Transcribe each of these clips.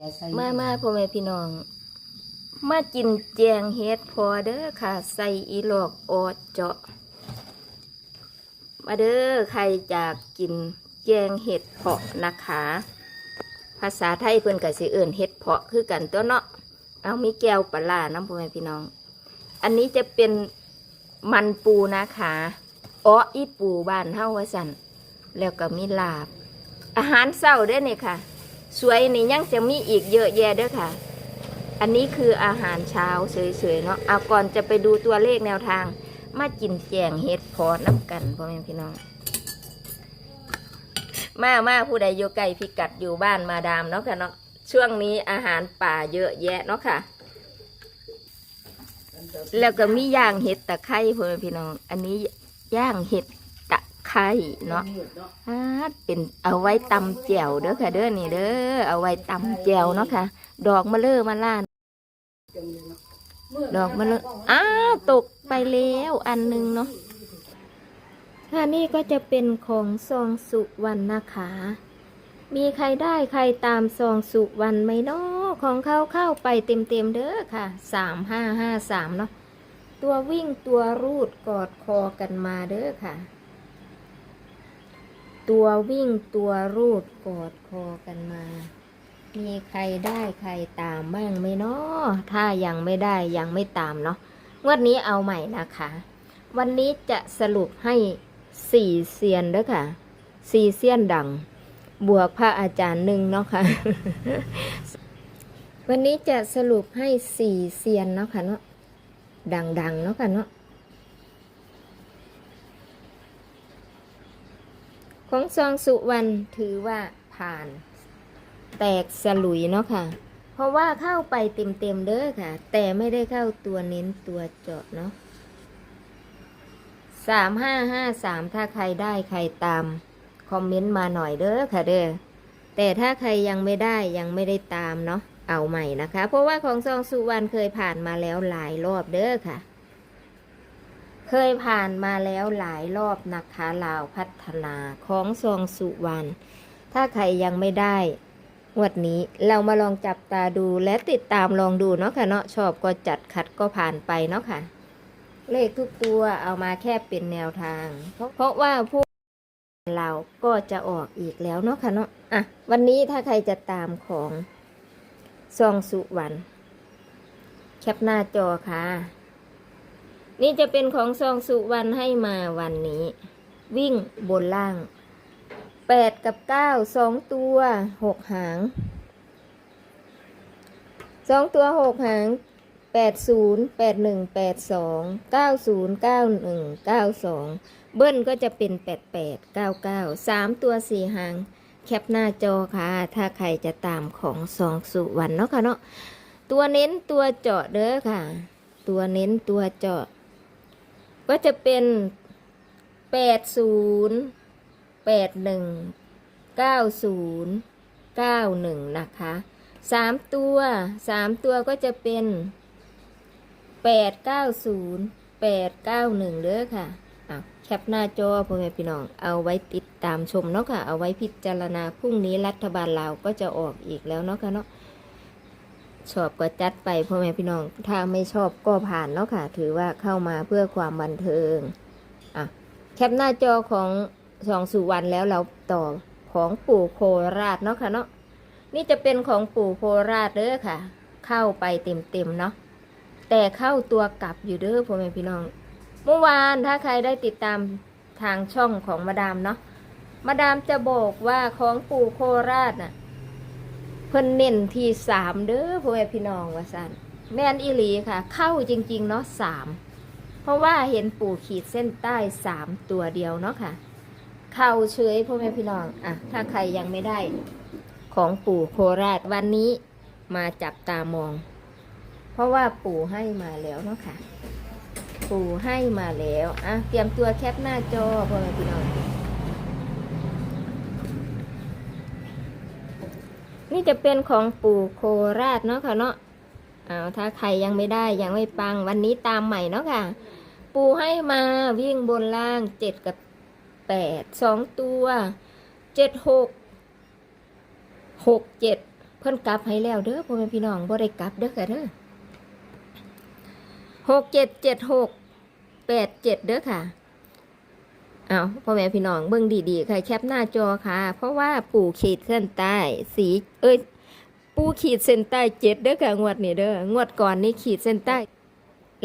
อย่ใส่มามาพ่อแม่พี่น้อง มากินแจงเฮ็ดพอเด้อค่ะ ใส่อีหลอกออดเจาะ มาเด้อใครอยากกินแจงเห็ดเพาะนะคะ ภาษาไทยเพิ่นก็สิเอิ่นเห็ดเพาะคือกันตัวเนาะเอามีแก้วปลาร้าน้ำพ่อแม่พี่น้อง อันนี้จะเป็นมันปูนะคะอ้ออีปูบ้านเฮาว่าสั่นแล้วก็มีลาบ อาหารเศร้าเด้อนี่ค่ะ สวยนี่ยังจะมีอีกเยอะแยะเด้อค่ะ อันนี้คืออาหารเช้าเฉยๆเนาะเอาก่อนจะไปดูตัวเลขแนวทาง มากินแจงเฮ็ดพอน้ำกันพ่อแม่พี่น้อง มามาผู้ใดอยู่ไกลพิกัดอยู่บ้านมาดามเนาะค่ะเนาะช่วงนี้อาหารป่าเยอะแยะเนาะค่ะ แล้วก็มีย่างเห็ดตะไคร้พ่อแม่พี่น้อง อันนี้ย่างเห็ด ไคร้เนาะเป็นเอาไว้ตำแจ่วเด้อค่ะ เด้อนี่เด้อเอาไว้ตำแจ่วเนาะค่ะ ดอกมะเลื่อมาล่านดอกมะเลื่ออ้าวตกไปแล้วอันหนึงเนาะค่ะนี่ก็จะเป็นของซองสุวรรณนะคะ มีใครได้ใครตามซองสุวรรณไหมเนาะของเขาเข้าไปเต็มๆเด้อค่ะสามห้าห้าสามเนาะตัววิ่งตัวรูดกอดคอกันมาเด้อค่ะ ตัววิ่งตัวรูดกอดคอกันมา มีใครได้ใครตามบ้างไหมเนาะถ้ายังไม่ได้ยังไม่ตามเนาะงวดนี้เอาใหม่นะคะ วันนี้จะสรุปให้สี่เซียนเด้อค่ะสี่เซียนดัง บวกพระอาจารย์หนึ่งเนาะค่ะ วันนี้จะสรุปให้สี่เซียนเนาะค่ะเนาะดังๆเนาะค่ะเนาะ ของซองสุวรรณถือว่าผ่าน แตกสลุยเนาะค่ะ เพราะว่าเข้าไปเต็มๆเด้อค่ะ แต่ไม่ได้เข้าตัวเน้นตัวเจาะเนาะสามห้าห้าสามถ้าใครได้ใครตาม คอมเมนต์มาหน่อยเด้อค่ะเด้อแต่ถ้าใครยังไม่ได้ยังไม่ได้ตามเนาะเอาใหม่นะคะ เพราะว่าของซองสุวรรณเคยผ่านมาแล้วหลายรอบเด้อค่ะ เคยผ่านมาแล้วหลายรอบนะคะลาวพัฒนาของซองสุวรรณถ้าใครยังไม่ได้วดนี้เรามาลองจับตาดูและติดตามลองดูเนาะค่ะเนาะชอบก็จัดขัดก็ผ่านไปเนาะค่ะ เลขทุกตัวเอามาแค่เป็นแนวทาง เพราะว่าพวกเราก็จะออกอีกแล้วเนาะค่ะเนาะอะวันนี้ถ้าใครจะตามของซองสุวรรณแคปหน้าจอค่ะ นี่จะเป็นของซองสุวรรณให้มาวันนี้ วิ่งบนล่างแปดกับเก้าสองตัวหกหางสองตัวหกหางแปดศูนย์แปดหนึ่งแปดสองเก้าศูนย์เก้าหนึ่งเก้าสองเบิ้ลก็จะเป็นแปดแปดเก้าเก้าสามตัวสี่หาง แคปหน้าจอค่ะ ถ้าใครจะตามของสองสุวรรณเนาะค่ะเนาะตัวเน้นตัวเจาะเด้อค่ะ ตัวเน้นตัวเจาะ ก็จะเป็นแปดศูนย์แปดหนึ่งเก้าศูนย์เก้าหนึ่งนะคะสามตัวสามตัวก็จะเป็นแปดเก้าศูนย์แปดเก้าหนึ่งเด้อค่ะอะแคปหน้าจอพ่อแม่พี่น้อง เอาไว้ติดตามชมเนาะค่ะ เอาไว้พิจารณาพรุ่งนี้รัฐบาลลาวก็จะออกอีกแล้วเนาะค่ะเนาะ ชอบก็จัดไปพ่อแม่พี่น้อง ถ้าไม่ชอบก็ผ่านเนาะค่ะ ถือว่าเข้ามาเพื่อความบันเทิง อะ แคปหน้าจอของสองสุวรรณแล้วเราต่อของปู่โคราชเนาะค่ะเนาะ นี่จะเป็นของปู่โคราชเด้อค่ะ เข้าไปเต็มๆเนาะ แต่เข้าตัวกลับอยู่เด้อพ่อแม่พี่น้อง เมื่อวานถ้าใครได้ติดตามทางช่องของมาดามเนาะ มาดามจะบอกว่าของปู่โคราชน่ะ เพิ่นเน้นที่สามเด้อพ่อแม่พี่น้องว่าสันแม่นอีหลีค่ะ เข้าจริง ๆ เนาะสามเพราะว่าเห็นปู่ขีดเส้นใต้สามตัวเดียวเนาะค่ะ เข้าเฉยพ่อแม่พี่น้องอะถ้าใครยังไม่ได้ ของปู่โคราชวันนี้มาจับตามอง เพราะว่าปู่ให้มาแล้วเนาะค่ะ ปู่ให้มาแล้วอะเตรียมตัวแคปหน้าจอพ่อแม่พี่น้อง นี่จะเป็นของปู่โคราชเนาะค่ะเนาะเอาถ้าใครยังไม่ได้ยังไม่ปังวันนี้ตามใหม่เนาะค่ะ ปู่ให้มาวิ่งบนล่างเจ็ดกับแปดสองตัวเจ็ดหกหกเจ็ดเพิ่นกลับให้แล้วเด้อพ่อแม่พี่น้องบ่ได้กลับเด้อค่ะเด้อหกเจ็ดเจ็ดหกแปดเจ็ดเด้อค่ะ เอาพ่อแม่พี่น้องเบิ่งดีๆค่ะแคปหน้าจอค่ะ เพราะว่าปู่ขีดเส้นใต้สีเอ้ย ปู่ขีดเส้นใต้เจ็ดเด้อค่ะงวดนี้เด้องวดก่อนนี่ขีดเส้นใต้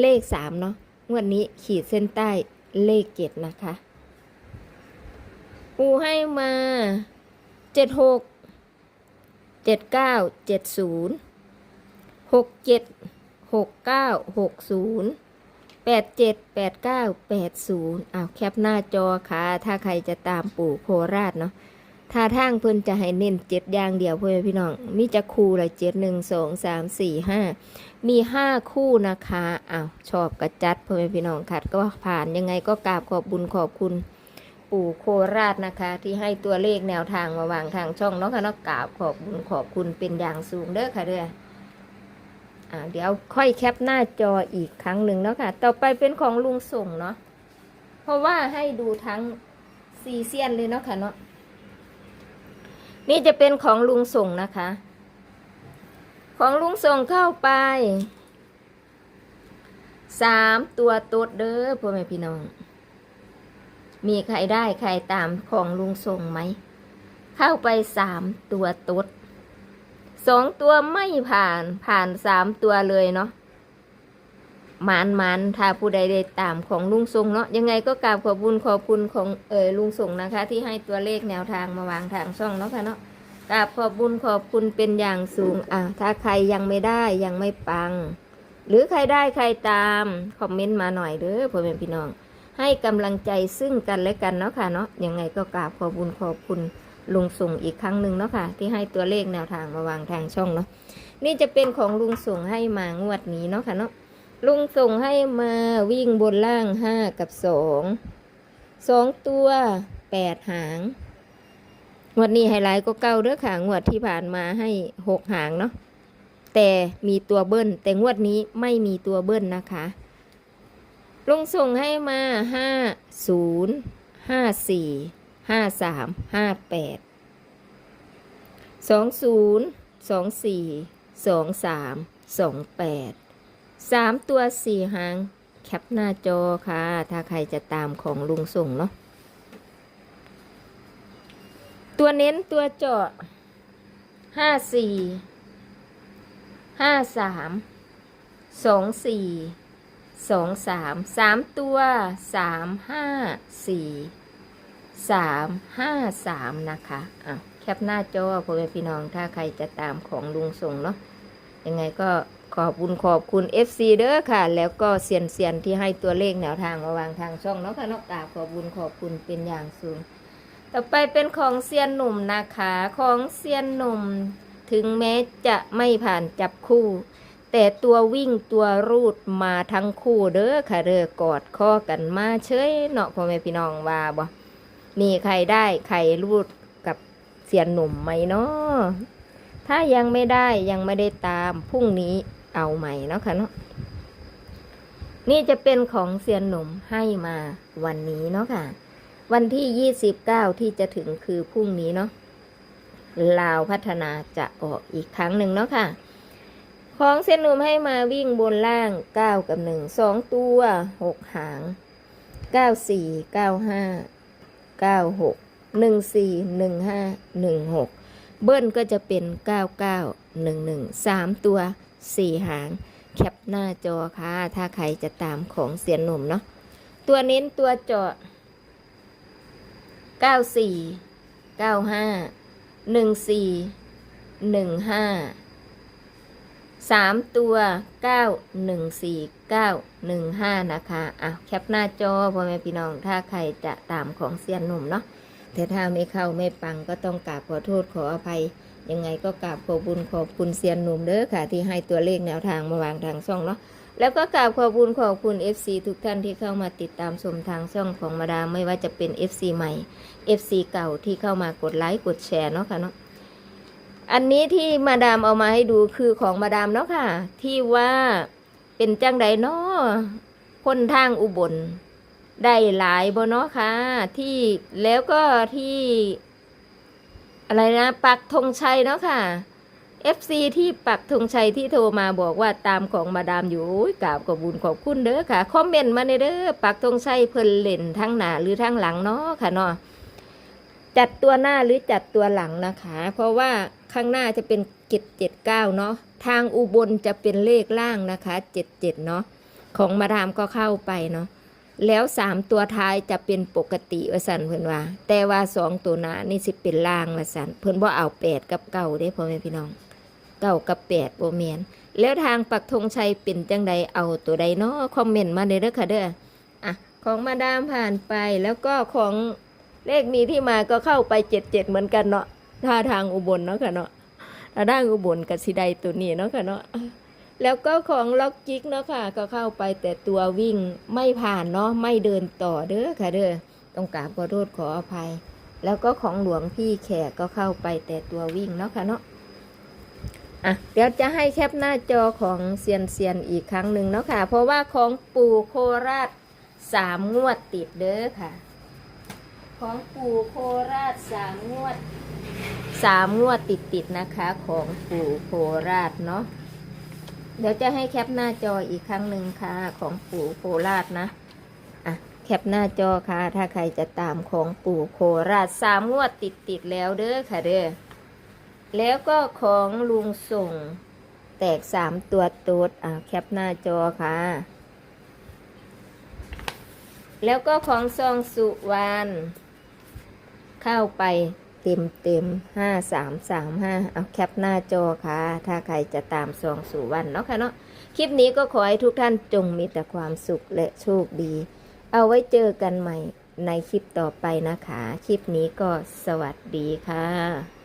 เลขสามเนาะงวดนี้ขีดเส้นใต้เลขเจ็ดนะคะ ปู่ให้มาเจ็ดหกเจ็ดเก้าเจ็ดศูนย์หกเจ็ดหกเก้าหกศูนย์ แปดเจ็ดแปดเก้าแปดศูนย์อ้าวแคปหน้าจอค่ะ ถ้าใครจะตามปู่โคราชเนาะถ้าทางเพิ่นจะให้เน้นเจ็ดอย่างเดียวเพื่อนพี่น้อง มีจะคู่ละเจ็ดหนึ่งสองสามสี่ห้ามีห้าคู่นะคะอ้าวชอบกระจัดเพื่อนพี่น้องขัดก็ผ่านยังไงก็กราบขอบบุญขอบคุณ ปู่โคราชนะคะ ที่ให้ตัวเลขแนวทางมาวางทางช่องเนาะค่ะเนาะกราบขอบบุญขอบคุณเป็นอย่างสูงเด้อค่ะเด้อ อ่าเดี๋ยวค่อยแคปหน้าจออีกครั้งหนึ่งเนาะค่ะ ต่อไปเป็นของลุงส่งเนาะ เพราะว่าให้ดูทั้งซีเซียนเลยเนาะค่ะเนาะ นี่จะเป็นของลุงส่งนะคะ ของลุงส่งเข้าไปสามตัวตดเด้อพ่อแม่พี่น้อง มีใครได้ใครตามของลุงส่งไหม เข้าไปสามตัวตด สองตัวไม่ผ่านผ่านสามตัวเลยเนาะมานมานถ้าผู้ใดได้ตามของลุงส่งเนาะยังไงก็กราบขอบคุญขอบคุณของเออลุงส่งนะคะ ที่ให้ตัวเลขแนวทางมาวางทางช่องเนาะค่ะเนาะกราบขอบคุญขอบคุณเป็นอย่างสูงอะถ้าใครยังไม่ได้ยังไม่ปัง หรือใครได้ใครตามคอมเมนต์มาหน่อยเด้อพ่อแม่พี่น้อง ให้กำลังใจซึ่งกันและกันเนาะค่ะเนาะยังไงก็กราบขอบคุญขอบคุณ ลุงส่งอีกครั้งหนึ่งเนาะค่ะ ที่ให้ตัวเลขแนวทางมาวางทางช่องเนาะนี่จะเป็นของลุงส่งให้มางวดนี้เนาะค่ะเนาะลุงส่งให้มาวิ่งบนล่างห้ากับสองสองตัวแปดหางงวดนี้ไฮไลท์ก็เก้าเด้อค่ะงวดที่ผ่านมาให้หกหางเนาะแต่มีตัวเบิ้ลแต่งวดนี้ไม่มีตัวเบิ้ลนะคะลุงส่งให้มาห้าศูนย์ห้าสี่ ห้าสามห้าแปดสองศูนย์สองสี่สองสามสองแปดสามตัวสี่หางแคปหน้าจอค่ะ ถ้าใครจะตามของลุงส่งเนาะตัวเน้นตัวเจาะห้าสี่ห้าสามสองสี่สองสามสามตัวสามห้าสี่ สามห้าสามนะคะอะแคปหน้าจอพ่อแม่พี่น้องถ้าใครจะตามของลุงส่งเนาะยังไงก็ขอบคุณขอบคุณ FC เด้อค่ะ แล้วก็เซียนเซียนที่ให้ตัวเลขแนวทางมาวางทางช่องเนาะค่ะเนอกกราขอบคุณขอบคุณเป็นอย่างสูง ต่อไปเป็นของเซียนหนุ่มนะคะ ของเซียนหนุ่ม ถึงแม้จะไม่ผ่านจับคู่ แต่ตัววิ่งตัวรูดมาทั้งคู่เด้อค่ะเด้อกอดข้อกันมาเฉยเนาะพ่อแม่พี่น้องว่าบ่ มีใครได้ใครรูดกับเสียนหนุ่มไหมเนาะถ้ายังไม่ได้ยังไม่ได้ตามพรุ่งนี้เอาใหม่เนาะค่ะเนาะนี่จะเป็นของเสียนหนุ่มให้มาวันนี้เนาะค่ะ วันที่ยี่สิบเก้าที่จะถึงคือพรุ่งนี้เนาะลาวพัฒนาจะออกอีกครั้งหนึ่งเนาะค่ะ ของเส้นหนุ่มให้มาวิ่งบนล่างเก้ากับหนึ่งสองตัวหกหางเก้าสี่เก้าห้า เก้าหกหนึ่งสี่หนึ่งห้าหนึ่งหกเบิ้ลก็จะเป็นเก้าเก้าหนึ่งหนึ่งสามตัวสี่หาง แคปหน้าจอค่ะ ถ้าใครจะตามของเสียนหนุ่มเนาะตัวเน้นตัวเจาะเก้าสี่เก้าห้าหนึ่งสี่หนึ่งห้า สามตัวเก้าหนึ่งสี่เก้าหนึ่งห้านะคะอะแคปหน้าจอพ่อแม่พี่น้องถ้าใครจะตามของเซียนหนุ่มเนาะแต่ถ้าไม่เข้าไม่ปังก็ต้องกราบขอโทษขออภัย ยังไงก็กราบขอบุญขอบคุณเซียนหนุ่มเด้อค่ะ ที่ให้ตัวเลขแนวทางมาวางทางช่องเนาะแล้วก็กราบขอบคุณขอบคุณ FC ทุกท่านที่เข้ามาติดตามชมทางช่องของมาดามไม่ว่าจะเป็น FC ใหม่ FC เก่าที่เข้ามากดไลค์กดแชร์เนาะค่ะเนาะ อันนี้ที่มาดามเอามาให้ดูคือของมาดามเนาะค่ะ ที่ว่าเป็นจังใดเนาะคนทางอุบล ได้หลายบ่เนาะค่ะ ที่แล้วก็ที่ อะไรนะปักธงชัยเนาะค่ะ FC ที่ปักธงชัยที่โทรมาบอกว่าตามของมาดามอยู่กราบขอบบุญขอบคุณเด้อค่ะ คอมเมนต์มาในเด้อปักธงชัยเพิ่นเล่นทั้งหน้าหรือทั้งหลังเนาะค่ะเนาะ จัดตัวหน้าหรือจัดตัวหลังนะคะ เพราะว่าข้างหน้าจะเป็นเจ็ดเจ็ดเก้าเนาะทางอุบลจะเป็นเลขล่างนะคะเจ็ดเจ็ดเนาะของมาดามก็เข้าไปเนาะแล้วสามตัวท้ายจะเป็นปกติวสันเพิ่อนว่า แต่ว่าสองตัวหน้านี่สิเป็นล่างวสันเพิ่อนว่าเอาแปดกับเก้าได้พ่อแม่พี่น้องเก้ากับแปดโบเมียนแล้วทางปักธงชัยเป็นจังใดเอาตัวใดเนาะคอมเมนต์มาเด้อค่ะเด้ออะของมาดามผ่านไปแล้วก็ของ เลขมีที่มาก็เข้าไปเจ็ดเจ็ดเหมือนกันเนาะท่าทางอุบลเนาะค่ะเนาะถ้าด้านอุบลกับสีใดตัวนี้เนาะค่ะเนาะแล้วก็ของล็อกจิกเนาะค่ะ ก็เข้าไปแต่ตัววิ่งไม่ผ่านเนาะไม่เดินต่อเด้อค่ะเด้อต้องกราบขอโทษขออภัย แล้วก็ของหลวงพี่แขกก็เข้าไปแต่ตัววิ่งเนาะค่ะเนาะอะเดี๋ยวจะให้แคปหน้าจอของเซียนเซียนอีกครั้งหนึ่งเนาะค่ะ เพราะว่าของปู่โคราชสามงวดติดเด้อค่ะ ของปู่โคราชสามงวดสามงวดติดติดๆนะคะ ของปู่โคราชเนาะเดี๋ยวจะให้แคปหน้าจออีกครั้งหนึ่งค่ะ ของปู่โคราชนะอะแคปหน้าจอค่ะ ถ้าใครจะตามของปู่โคราชสามงวดติดติดแล้วเด้อค่ะเด้อแล้วก็ของลุงส่งแตกสามตัวตูดอ่าแคปหน้าจอค่ะ แล้วก็ของซองสุวรรณ เข้าไปเต็มเต็มห้าสามสามห้าเอาแคปหน้าจอค่ะ ถ้าใครจะตามซองสุวรรณเนาะค่ะเนาะคลิปนี้ก็ขอให้ทุกท่านจงมีแต่ความสุขและโชคดี เอาไว้เจอกันใหม่ในคลิปต่อไปนะคะ คลิปนี้ก็สวัสดีค่ะ